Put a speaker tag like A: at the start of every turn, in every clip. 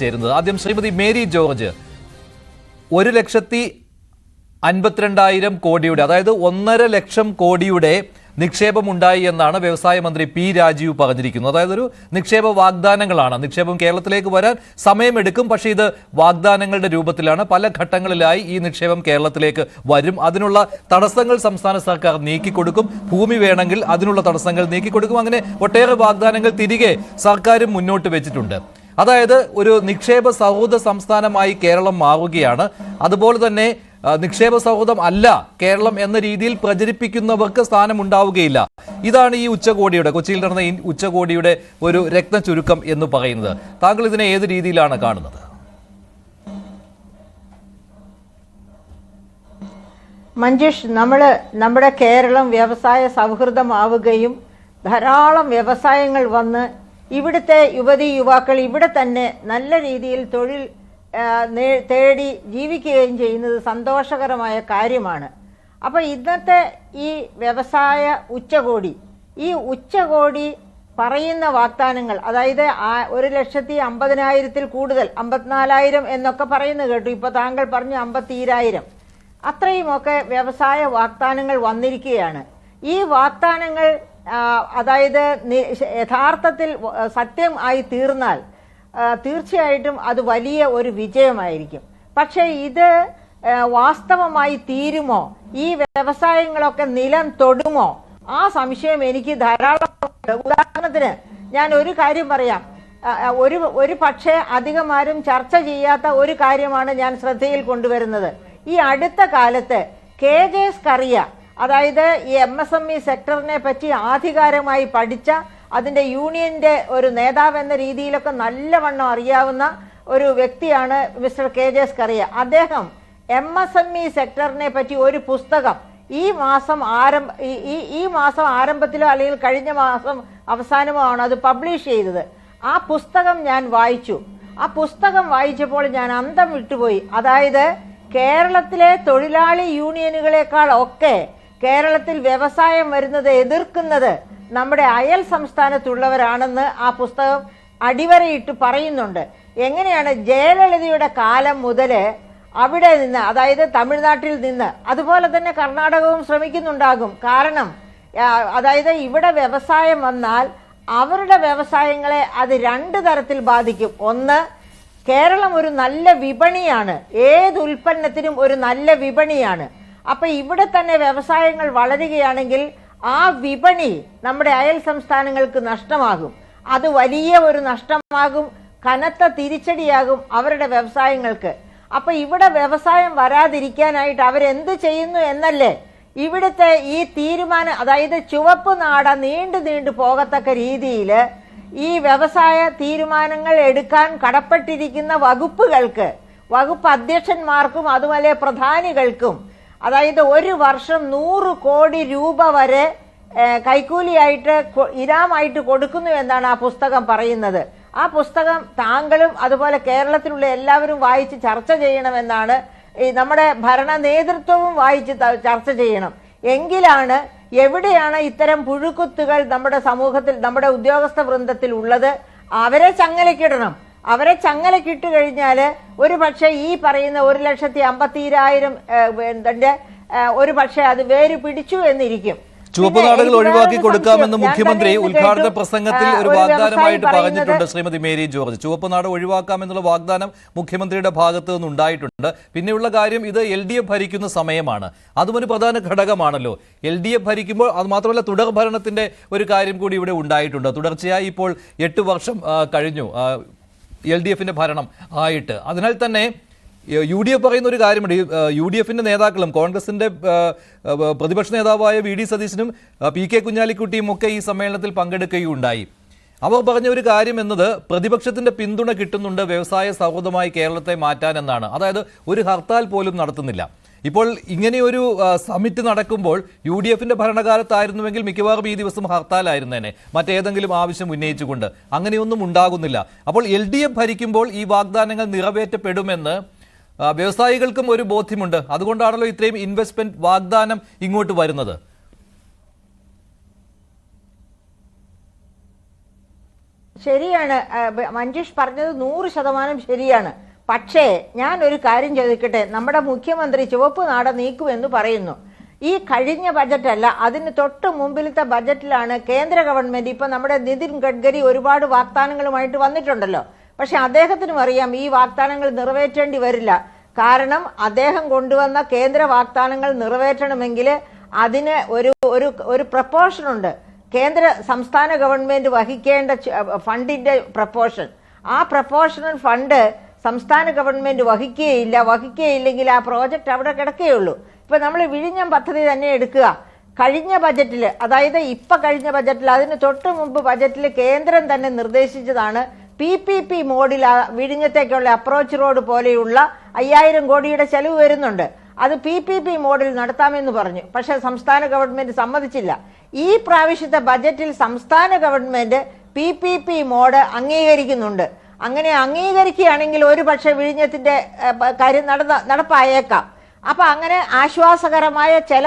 A: ചേരുന്നത്. ആദ്യം Shrimati Mary George ഒരു ലക്ഷത്തി അൻപത്തിരണ്ടായിരം കോടിയുടെ അതായത് ഒന്നര ലക്ഷം കോടിയുടെ നിക്ഷേപം ഉണ്ടായി എന്നാണ് വ്യവസായ മന്ത്രി പി രാജീവ് പറഞ്ഞിരിക്കുന്നത്. അതായത് ഒരു നിക്ഷേപ വാഗ്ദാനങ്ങളാണ്. നിക്ഷേപം കേരളത്തിലേക്ക് വരാൻ സമയമെടുക്കും പക്ഷേ ഇത് വാഗ്ദാനങ്ങളുടെ രൂപത്തിലാണ്. പല ഘട്ടങ്ങളിലായി ഈ നിക്ഷേപം കേരളത്തിലേക്ക് വരും. അതിനുള്ള തടസ്സങ്ങൾ സംസ്ഥാന സർക്കാർ നീക്കിക്കൊടുക്കും. ഭൂമി വേണമെങ്കിൽ അതിനുള്ള തടസ്സങ്ങൾ നീക്കിക്കൊടുക്കും. അങ്ങനെ ഒട്ടേറെ വാഗ്ദാനങ്ങൾ തിരികെ സർക്കാരും മുന്നോട്ട് വെച്ചിട്ടുണ്ട്. അതായത് ഒരു നിക്ഷേപ സൗഹൃദ സംസ്ഥാനമായി കേരളം മാറുകയാണ്. അതുപോലെ തന്നെ നിക്ഷേപ സൗഹൃദം അല്ല കേരളം എന്ന രീതിയിൽ പ്രചരിപ്പിക്കുന്നവർക്ക് സ്ഥാനം ഉണ്ടാവുകയില്ല ഇതാണ് ഈ ഉച്ചകോടിയുടെ കൊച്ചിയിൽ നടന്ന ഈ ഉച്ചകോടിയുടെ ഒരു രക്ത ചുരുക്കം എന്ന് പറയുന്നത്. താങ്കൾ ഇതിനെ ഏത് രീതിയിലാണ് കാണുന്നത്?
B: മഞ്ജുഷ് നമ്മൾ നമ്മുടെ കേരളം വ്യവസായ സൗഹൃദമാവുകയും ധാരാളം വ്യവസായങ്ങൾ വന്ന് ഇവിടുത്തെ യുവതി യുവാക്കൾ ഇവിടെ തന്നെ നല്ല രീതിയിൽ തൊഴിൽ തേടി ജീവിക്കുകയും ചെയ്യുന്നത് സന്തോഷകരമായ കാര്യമാണ്. അപ്പോൾ ഇന്നത്തെ ഈ വ്യവസായ ഉച്ചകോടി ഈ ഉച്ചകോടി പറയുന്ന വാഗ്ദാനങ്ങൾ അതായത് ഒരു ലക്ഷത്തി അമ്പതിനായിരത്തിൽ കൂടുതൽ അമ്പത്തിനാലായിരം എന്നൊക്കെ പറയുന്നത് കേട്ടു. ഇപ്പോൾ താങ്കൾ പറഞ്ഞു അമ്പത്തീരായിരം. അത്രയുമൊക്കെ വ്യവസായ വാഗ്ദാനങ്ങൾ വന്നിരിക്കുകയാണ്. ഈ വാഗ്ദാനങ്ങൾ അതായത് യഥാർത്ഥത്തിൽ സത്യം ആയി തീർന്നാൽ തീർച്ചയായിട്ടും അത് വലിയ ഒരു വിജയമായിരിക്കും. പക്ഷേ ഇത് വാസ്തവമായി തീരുമോ? ഈ വ്യവസായങ്ങളൊക്കെ നിലം തൊടുമോ? ആ സംശയം എനിക്ക് ധാരാളം. ഉദാഹരണത്തിന് ഞാൻ ഒരു കാര്യം പറയാം. ഒരു ഒരു പക്ഷേ അധികം ആരും ചർച്ച ചെയ്യാത്ത ഒരു കാര്യമാണ് ഞാൻ ശ്രദ്ധയിൽ കൊണ്ടുവരുന്നത്. ഈ അടുത്ത കാലത്ത് കെ ജെ എസ് കറിയ അതായത് ഈ എം എസ് എം ഇ സെക്ടറിനെ പറ്റി ആധികാരമായി പഠിച്ച അതിന്റെ യൂണിയന്റെ ഒരു നേതാവ് എന്ന രീതിയിലൊക്കെ നല്ലവണ്ണം അറിയാവുന്ന ഒരു വ്യക്തിയാണ് mister K J S Kariya അദ്ദേഹം എം എസ് എം ഇ സെക്ടറിനെ പറ്റി ഒരു പുസ്തകം ഈ മാസം ആരംഭ ഈ ഈ മാസം ആരംഭത്തിലോ അല്ലെങ്കിൽ കഴിഞ്ഞ മാസം അവസാനമോ ആണ് അത് പബ്ലിഷ് ചെയ്തത്. ആ പുസ്തകം ഞാൻ വായിച്ചു. ആ പുസ്തകം വായിച്ചപ്പോൾ ഞാൻ അന്തം വിട്ടുപോയി. അതായത് കേരളത്തിലെ തൊഴിലാളി യൂണിയനുകളെക്കാൾ ഒക്കെ കേരളത്തിൽ വ്യവസായം വരുന്നത് എതിർക്കുന്നത് നമ്മുടെ അയൽ സംസ്ഥാനത്തുള്ളവരാണെന്ന് ആ പുസ്തകം അടിവരയിട്ട് പറയുന്നുണ്ട്. എങ്ങനെയാണ് ജയലളിതയുടെ കാലം മുതൽ അവിടെ നിന്ന് അതായത് തമിഴ്നാട്ടിൽ നിന്ന് അതുപോലെ തന്നെ കർണാടകവും ശ്രമിക്കുന്നുണ്ടാകും. കാരണം അതായത് ഇവിടെ വ്യവസായം വന്നാൽ അവരുടെ വ്യവസായങ്ങളെ അത് രണ്ട് തരത്തിൽ ബാധിക്കും. ഒന്ന് കേരളം ഒരു നല്ല വിപണിയാണ്. ഏത് ഉൽപ്പന്നത്തിനും ഒരു നല്ല വിപണിയാണ്. അപ്പൊ ഇവിടെ തന്നെ വ്യവസായങ്ങൾ വളരുകയാണെങ്കിൽ ആ വിപണി നമ്മുടെ അയൽ സംസ്ഥാനങ്ങൾക്ക് നഷ്ടമാകും. അത് വലിയ ഒരു നഷ്ടമാകും. കനത്ത തിരിച്ചടിയാകും അവരുടെ വ്യവസായങ്ങൾക്ക്. അപ്പൊ ഇവിടെ വ്യവസായം വരാതിരിക്കാനായിട്ട് അവരെന്ത് ചെയ്യുന്നു എന്നല്ലേ? ഇവിടുത്തെ ഈ തീരുമാനം അതായത് ചുവപ്പ് നാട നീണ്ടു നീണ്ടു പോകത്തക്ക രീതിയിൽ ഈ വ്യവസായ തീരുമാനങ്ങൾ എടുക്കാൻ കടപ്പെട്ടിരിക്കുന്ന വകുപ്പുകൾക്ക് വകുപ്പ് അധ്യക്ഷന്മാർക്കും അതുപോലെ പ്രധാനികൾക്കും അതായത് ഒരു വർഷം നൂറ് കോടി രൂപ വരെ കൈക്കൂലിയായിട്ട് ഇനാമായിട്ട് കൊടുക്കുന്നു എന്നാണ് ആ പുസ്തകം പറയുന്നത്. ആ പുസ്തകം താങ്കളും അതുപോലെ കേരളത്തിലുള്ള എല്ലാവരും വായിച്ച് ചർച്ച ചെയ്യണമെന്നാണ് ഈ നമ്മുടെ ഭരണ നേതൃത്വവും വായിച്ച് ചർച്ച ചെയ്യണം. എങ്കിലാണ് എവിടെയാണ് ഇത്തരം പുഴുക്കുത്തുകൾ നമ്മുടെ സമൂഹത്തിൽ നമ്മുടെ ഉദ്യോഗസ്ഥ വൃന്ദത്തിൽ ഉള്ളത് അവരെ ചങ്ങലക്കിടണം അവരെ ചങ്ങലക്കിട്ട് കഴിഞ്ഞാൽ ഒരു പക്ഷേ ഈ പറയുന്ന ഒരു ലക്ഷത്തി അമ്പത്തിരായിരം എന്തിന്റെ ഒരു പക്ഷേ അത് വേര് പിടിച്ചു എന്നിരിക്കും.
A: ചുവപ്പ് നാടുകൾ ഒഴിവാക്കി കൊടുക്കാമെന്ന് മുഖ്യമന്ത്രി ഉദ്ഘാടന പ്രസംഗത്തിൽ ഒരു വാഗ്ദാനമായിട്ട് പറഞ്ഞിട്ടുണ്ട് ശ്രീമതി മേരി ജോർജ്. ചുവപ്പ് നാട് ഒഴിവാക്കാമെന്നുള്ള വാഗ്ദാനം മുഖ്യമന്ത്രിയുടെ ഭാഗത്തു നിന്ന് ഉണ്ടായിട്ടുണ്ട് പിന്നെയുള്ള കാര്യം ഇത് എൽ ഡി എഫ് ഭരിക്കുന്ന സമയമാണ്. അതും ഒരു പ്രധാന ഘടകമാണല്ലോ. എൽ ഡി എഫ് ഭരിക്കുമ്പോൾ അത് മാത്രമല്ല തുടർ ഭരണത്തിന്റെ ഒരു കാര്യം കൂടി ഇവിടെ ഉണ്ടായിട്ടുണ്ട്. തുടർച്ചയായി ഇപ്പോൾ എട്ട് വർഷം കഴിഞ്ഞു. എൽ ഡി എഫിന്റെ ഭരണം ആയിട്ട്. അതിനാൽ തന്നെ യു ഡി എഫ് പറയുന്ന ഒരു കാര്യമുണ്ട്. യു ഡി എഫിന്റെ നേതാക്കളും ഏഹ്, പ്രതിപക്ഷ നേതാവായ വി ഡി സതീശനും പി കെ കുഞ്ഞാലിക്കുട്ടിയും ഒക്കെ ഈ സമ്മേളനത്തിൽ പങ്കെടുക്കുകയുണ്ടായി. അവർ പറഞ്ഞ ഒരു കാര്യം എന്നത് പ്രതിപക്ഷത്തിന്റെ പിന്തുണ കിട്ടുന്നുണ്ട് വ്യവസായ സൗഹൃദമായി കേരളത്തെ മാറ്റാൻ എന്നാണ്. അതായത് ഒരു ഹർത്താൽ പോലും നടത്തുന്നില്ല. ഇപ്പോൾ ഇങ്ങനെയൊരു സമിറ്റ് നടക്കുമ്പോൾ യു ഡി എഫിന്റെ ഭരണകാലത്തായിരുന്നുവെങ്കിൽ മിക്കവാറും ഈ ദിവസം ഹർത്താലായിരുന്നേനെ. മറ്റേതെങ്കിലും ആവശ്യം ഉന്നയിച്ചുകൊണ്ട്. അങ്ങനെയൊന്നും ഉണ്ടാകുന്നില്ല. അപ്പോൾ എൽ ഡി എഫ് ഭരിക്കുമ്പോൾ ഈ വാഗ്ദാനങ്ങൾ നിറവേറ്റപ്പെടുമെന്ന് വ്യവസായികൾക്കും ഒരു ബോധ്യമുണ്ട്. അതുകൊണ്ടാണല്ലോ ഇത്രയും ഇൻവെസ്റ്റ്മെന്റ് വാഗ്ദാനം ഇങ്ങോട്ട് വരുന്നത്.
B: ശരിയാണ് മഞ്ജുഷ് പറഞ്ഞത് നൂറ് ശതമാനം ശരിയാണ്. പക്ഷേ ഞാൻ ഒരു കാര്യം ചോദിക്കട്ടെ? നമ്മുടെ മുഖ്യമന്ത്രി ചുവപ്പ് നാട നീക്കുമെന്ന് പറയുന്നു. ഈ കഴിഞ്ഞ ബജറ്റല്ല അതിന് തൊട്ട് മുമ്പിലത്തെ ബജറ്റിലാണ് കേന്ദ്ര ഗവൺമെന്റ് ഇപ്പൊ നമ്മുടെ നിതിൻ ഗഡ്കരി ഒരുപാട് വാഗ്ദാനങ്ങളുമായിട്ട് വന്നിട്ടുണ്ടല്ലോ. പക്ഷെ അദ്ദേഹത്തിനും അറിയാം ഈ വാഗ്ദാനങ്ങൾ നിറവേറ്റേണ്ടി വരില്ല. കാരണം അദ്ദേഹം കൊണ്ടുവന്ന കേന്ദ്ര വാഗ്ദാനങ്ങൾ നിറവേറ്റണമെങ്കിൽ അതിന് ഒരു ഒരു ഒരു പ്രപ്പോർഷൻ ഉണ്ട് കേന്ദ്ര സംസ്ഥാന ഗവൺമെന്റ് വഹിക്കേണ്ട ഫണ്ടിന്റെ പ്രപ്പോർഷൻ ആ പ്രപ്പോർഷണൽ ഫണ്ട് സംസ്ഥാന ഗവൺമെന്റ് വഹിക്കുകയില്ല വഹിക്കുകയില്ലെങ്കിൽ ആ പ്രോജക്റ്റ് അവിടെ കിടക്കുകയുള്ളൂ ഇപ്പൊ നമ്മൾ വിഴിഞ്ഞം പദ്ധതി തന്നെ എടുക്കുക. കഴിഞ്ഞ ബജറ്റിൽ അതായത് ഇപ്പൊ കഴിഞ്ഞ ബജറ്റിൽ അതിന് തൊട്ട് മുമ്പ് ബജറ്റിൽ കേന്ദ്രം തന്നെ നിർദ്ദേശിച്ചതാണ് പി പി പി മോഡിൽ വിഴിഞ്ഞത്തേക്കുള്ള അപ്രോച്ച് റോഡ് പോലെയുള്ള അയ്യായിരം കോടിയുടെ ചെലവ് വരുന്നുണ്ട്. അത് പി പി പി മോഡിൽ നടത്താമെന്ന് പറഞ്ഞു. പക്ഷേ സംസ്ഥാന ഗവൺമെന്റ് സമ്മതിച്ചില്ല. ഈ പ്രാവശ്യത്തെ ബജറ്റിൽ സംസ്ഥാന government P P P mode അംഗീകരിക്കുന്നുണ്ട്. അങ്ങനെ അംഗീകരിക്കുകയാണെങ്കിൽ ഒരു പക്ഷേ വിഴിഞ്ഞത്തിന്റെ കാര്യം നടന്ന നടപ്പായേക്കാം. അപ്പം അങ്ങനെ ആശ്വാസകരമായ ചില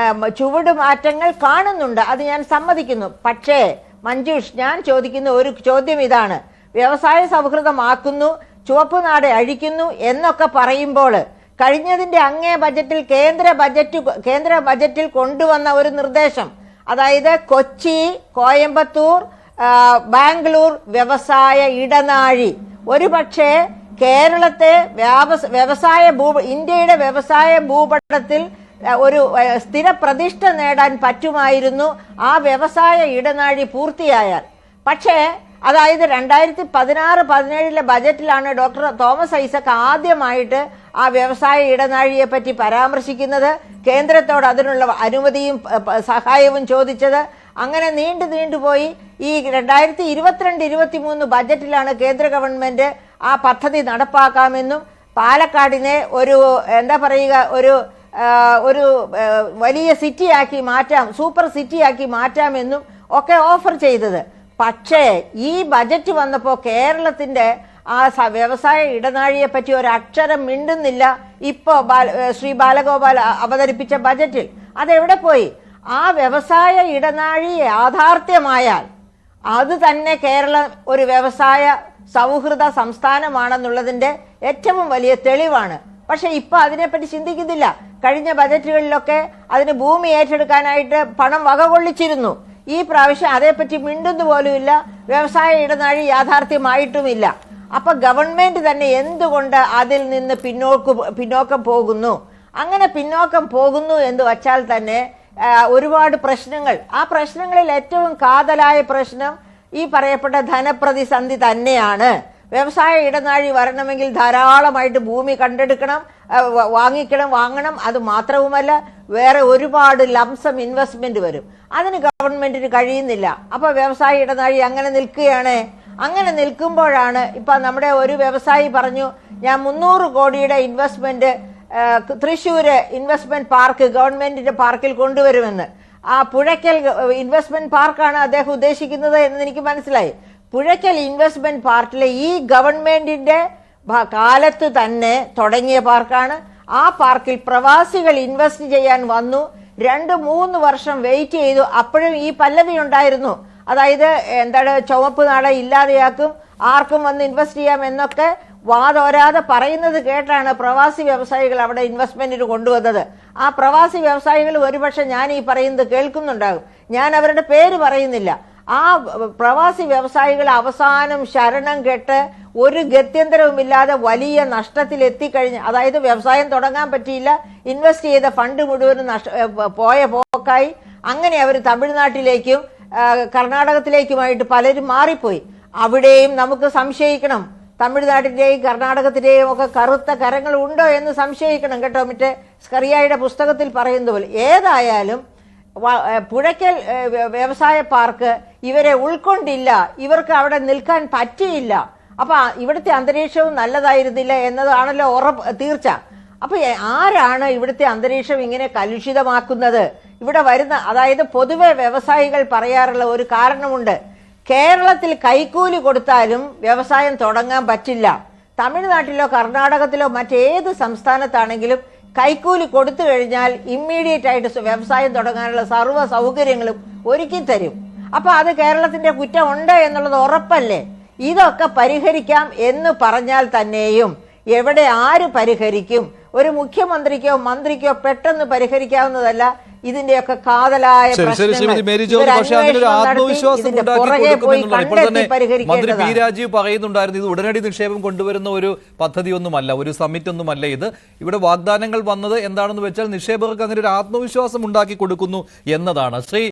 B: ഏഹ്, ചുവട് മാറ്റങ്ങൾ കാണുന്നുണ്ട്. അത് ഞാൻ സമ്മതിക്കുന്നു. പക്ഷേ മഞ്ജുഷ് ഞാൻ ചോദിക്കുന്ന ഒരു ചോദ്യം ഇതാണ്. വ്യവസായ സൗഹൃദമാക്കുന്നു ചുവപ്പ് നാട് അഴിക്കുന്നു എന്നൊക്കെ പറയുമ്പോൾ കഴിഞ്ഞതിന്റെ അങ്ങേ ബജറ്റിൽ കേന്ദ്ര ബജറ്റ് കേന്ദ്ര ബജറ്റിൽ കൊണ്ടുവന്ന ഒരു നിർദ്ദേശം. അതായത് കൊച്ചി കോയമ്പത്തൂർ ബാംഗ്ലൂർ വ്യവസായ ഇടനാഴി. ഒരു പക്ഷേ കേരളത്തെ വ്യാവസ വ്യവസായ ഭൂ ഇന്ത്യയുടെ വ്യവസായ ഭൂപടത്തിൽ ഒരു സ്ഥിര പ്രതിഷ്ഠ നേടാൻ പറ്റുമായിരുന്നു ആ വ്യവസായ ഇടനാഴി പൂർത്തിയായാൽ. പക്ഷേ അതായത് രണ്ടായിരത്തി പതിനാറ് പതിനേഴിലെ ബജറ്റിലാണ് ഡോക്ടർ തോമസ് ഐസക് ആദ്യമായിട്ട് ആ വ്യവസായ ഇടനാഴിയെ പറ്റി പരാമർശിക്കുന്നത്. കേന്ദ്രത്തോട് അതിനുള്ള അനുമതിയും സഹായവും ചോദിച്ചത്. അങ്ങനെ നീണ്ടു നീണ്ടുപോയി ഈ രണ്ടായിരത്തി ഇരുപത്തിരണ്ട് ഇരുപത്തി മൂന്ന് ബജറ്റിലാണ് കേന്ദ്ര ഗവൺമെന്റ് ആ പദ്ധതി നടപ്പാക്കാമെന്നും പാലക്കാടിനെ ഒരു എന്താ പറയുക ഒരു ഒരു വലിയ സിറ്റിയാക്കി മാറ്റാം സൂപ്പർ സിറ്റിയാക്കി മാറ്റാമെന്നും ഒക്കെ ഓഫർ ചെയ്തത്. പക്ഷേ ഈ ബജറ്റ് വന്നപ്പോൾ കേരളത്തിന്റെ ആ വ്യവസായ ഇടനാഴിയെ പറ്റി ഒരു അക്ഷരം മിണ്ടുന്നില്ല ഇപ്പോൾ ശ്രീ ബാലഗോപാൽ അവതരിപ്പിച്ച ബജറ്റിൽ. അതെവിടെ പോയി? ആ വ്യവസായ ഇടനാഴി യാഥാർത്ഥ്യമായാൽ അത് തന്നെ കേരളം ഒരു വ്യവസായ സൗഹൃദ സംസ്ഥാനമാണെന്നുള്ളതിന്റെ ഏറ്റവും വലിയ തെളിവാണ്. പക്ഷെ ഇപ്പൊ അതിനെപ്പറ്റി ചിന്തിക്കുന്നില്ല. കഴിഞ്ഞ ബജറ്റുകളിലൊക്കെ അതിന് ഭൂമി ഏറ്റെടുക്കാനായിട്ട് പണം വകകൊള്ളിച്ചിരുന്നു. ഈ പ്രാവശ്യം അതേപ്പറ്റി മിണ്ടുന്നു പോലുമില്ല. വ്യവസായ ഇടനാഴി യാഥാർത്ഥ്യമായിട്ടുമില്ല. അപ്പൊ ഗവൺമെന്റ് തന്നെ എന്തുകൊണ്ട് അതിൽ നിന്ന് പിന്നോക്ക് പിന്നോക്കം പോകുന്നു? അങ്ങനെ പിന്നോക്കം പോകുന്നു എന്ന് വച്ചാൽ തന്നെ ഒരുപാട് പ്രശ്നങ്ങൾ. ആ പ്രശ്നങ്ങളിൽ ഏറ്റവും കാതലായ പ്രശ്നം ഈ പറയപ്പെട്ട ധനപ്രതിസന്ധി തന്നെയാണ്. വ്യവസായ ഇടനാഴി വരണമെങ്കിൽ ധാരാളമായിട്ട് ഭൂമി കണ്ടെടുക്കണം വാങ്ങിക്കണം വാങ്ങണം. അത് മാത്രവുമല്ല വേറെ ഒരുപാട് ലംസം ഇൻവെസ്റ്റ്മെന്റ് വരും. അതിന് ഗവൺമെന്റിന് കഴിയുന്നില്ല. അപ്പൊ വ്യവസായ ഇടനാഴി അങ്ങനെ നിൽക്കുകയാണ്. അങ്ങനെ നിൽക്കുമ്പോഴാണ് ഇപ്പൊ നമ്മുടെ ഒരു വ്യവസായി പറഞ്ഞു ഞാൻ മുന്നൂറ് കോടിയുടെ ഇൻവെസ്റ്റ്മെന്റ് തൃശ്ശൂര് ഇൻവെസ്റ്റ്മെന്റ് പാർക്ക് ഗവൺമെന്റിന്റെ പാർക്കിൽ കൊണ്ടുവരുമെന്ന്. ആ പുഴയ്ക്കൽ ഇൻവെസ്റ്റ്മെന്റ് പാർക്കാണ് അദ്ദേഹം ഉദ്ദേശിക്കുന്നത് എന്ന് എനിക്ക് മനസ്സിലായി. പുഴയ്ക്കൽ ഇൻവെസ്റ്റ്മെന്റ് പാർക്കിലെ ഈ ഗവൺമെന്റിന്റെ കാലത്ത് തന്നെ തുടങ്ങിയ പാർക്കാണ്. ആ പാർക്കിൽ പ്രവാസികൾ ഇൻവെസ്റ്റ് ചെയ്യാൻ വന്നു. രണ്ട് മൂന്ന് വർഷം വെയിറ്റ് ചെയ്തു. അപ്പോഴും ഈ പല്ലവി ഉണ്ടായിരുന്നു. അതായത് എന്താണ് ചുവപ്പ് നാളെ ഇല്ലാതെയാക്കും. ആർക്കും വന്ന് ഇൻവെസ്റ്റ് ചെയ്യാം എന്നൊക്കെ വാതോരാതെ പറയുന്നത് കേട്ടാണ് പ്രവാസി വ്യവസായികൾ അവിടെ ഇൻവെസ്റ്റ്മെന്റിന് കൊണ്ടുവന്നത്. ആ പ്രവാസി വ്യവസായികൾ ഒരുപക്ഷെ ഞാൻ ഈ പറയുന്നത് കേൾക്കുന്നുണ്ടാകും. ഞാൻ അവരുടെ പേര് പറയുന്നില്ല. ആ പ്രവാസി വ്യവസായികൾ അവസാനം ശരണം കെട്ട് ഒരു ഗത്യന്തരവുമില്ലാതെ വലിയ നഷ്ടത്തിൽ എത്തിക്കഴിഞ്ഞ് അതായത് വ്യവസായം തുടങ്ങാൻ പറ്റിയില്ല ഇൻവെസ്റ്റ് ചെയ്ത ഫണ്ട് മുഴുവനും നഷ്ട പോയ പോക്കായി. അങ്ങനെ അവർ തമിഴ്നാട്ടിലേക്കും കർണാടകത്തിലേക്കുമായിട്ട് പലരും മാറിപ്പോയി. അവിടെയും നമുക്ക് സംശയിക്കണം. തമിഴ്നാട്ടിന്റെയും കർണാടകത്തിന്റെയും ഒക്കെ കറുത്ത കരങ്ങൾ ഉണ്ടോ എന്ന് സംശയിക്കണം കേട്ടോ മറ്റേ. സ്കറിയായുടെ പുസ്തകത്തിൽ പറയുന്ന പോലെ ഏതായാലും പുഴയ്ക്കൽ വ്യവസായ പാർക്ക് ഇവരെ ഉൾക്കൊണ്ടില്ല. ഇവർക്ക് അവിടെ നിൽക്കാൻ പറ്റിയില്ല. അപ്പൊ ഇവിടുത്തെ അന്തരീക്ഷവും നല്ലതായിരുന്നില്ല എന്നതാണല്ലോ ഉറപ്പ് തീർച്ച. അപ്പൊ ആരാണ് ഇവിടുത്തെ അന്തരീക്ഷം ഇങ്ങനെ കലുഷിതമാക്കുന്നത്? ഇവിടെ വരുന്ന അതായത് പൊതുവെ വ്യവസായികൾ പറയാറുള്ള ഒരു കാരണമുണ്ട്. കേരളത്തിൽ കൈക്കൂലി കൊടുത്താലും വ്യവസായം തുടങ്ങാൻ പറ്റില്ല. തമിഴ്നാട്ടിലോ കർണാടകത്തിലോ മറ്റേത് സംസ്ഥാനത്താണെങ്കിലും കൈക്കൂലി കൊടുത്തു കഴിഞ്ഞാൽ ഇമ്മീഡിയറ്റ് ആയിട്ട് വ്യവസായം തുടങ്ങാനുള്ള സർവ സൗകര്യങ്ങളും ഒരുക്കി തരും. അപ്പോൾ അത് കേരളത്തിന്റെ കുറ്റം ഉണ്ട് എന്നുള്ളത് ഉറപ്പല്ലേ? ഇതൊക്കെ പരിഹരിക്കാം എന്ന് പറഞ്ഞാൽ തന്നെയും എവിടെ ആര് പരിഹരിക്കും? ഒരു മുഖ്യമന്ത്രിക്കോ മന്ത്രിക്കോ പെട്ടെന്ന് പരിഹരിക്കാവുന്നതല്ല ഇതിന്റെയൊക്കെ കാതലായ
A: മന്ത്രി പി രാജീവ് പറയുന്നുണ്ടായിരുന്നു ഇത് ഉടനടി നിക്ഷേപം കൊണ്ടുവരുന്ന ഒരു പദ്ധതി ഒന്നുമല്ല ഒരു സമ്മിറ്റ് ഒന്നുമല്ല ഇത്. ഇവിടെ വാഗ്ദാനങ്ങൾ വന്നത് എന്താണെന്ന് വെച്ചാൽ നിക്ഷേപകർക്ക് അങ്ങനെ ഒരു ആത്മവിശ്വാസം ഉണ്ടാക്കി കൊടുക്കുന്നു എന്നതാണ്. ശ്രീ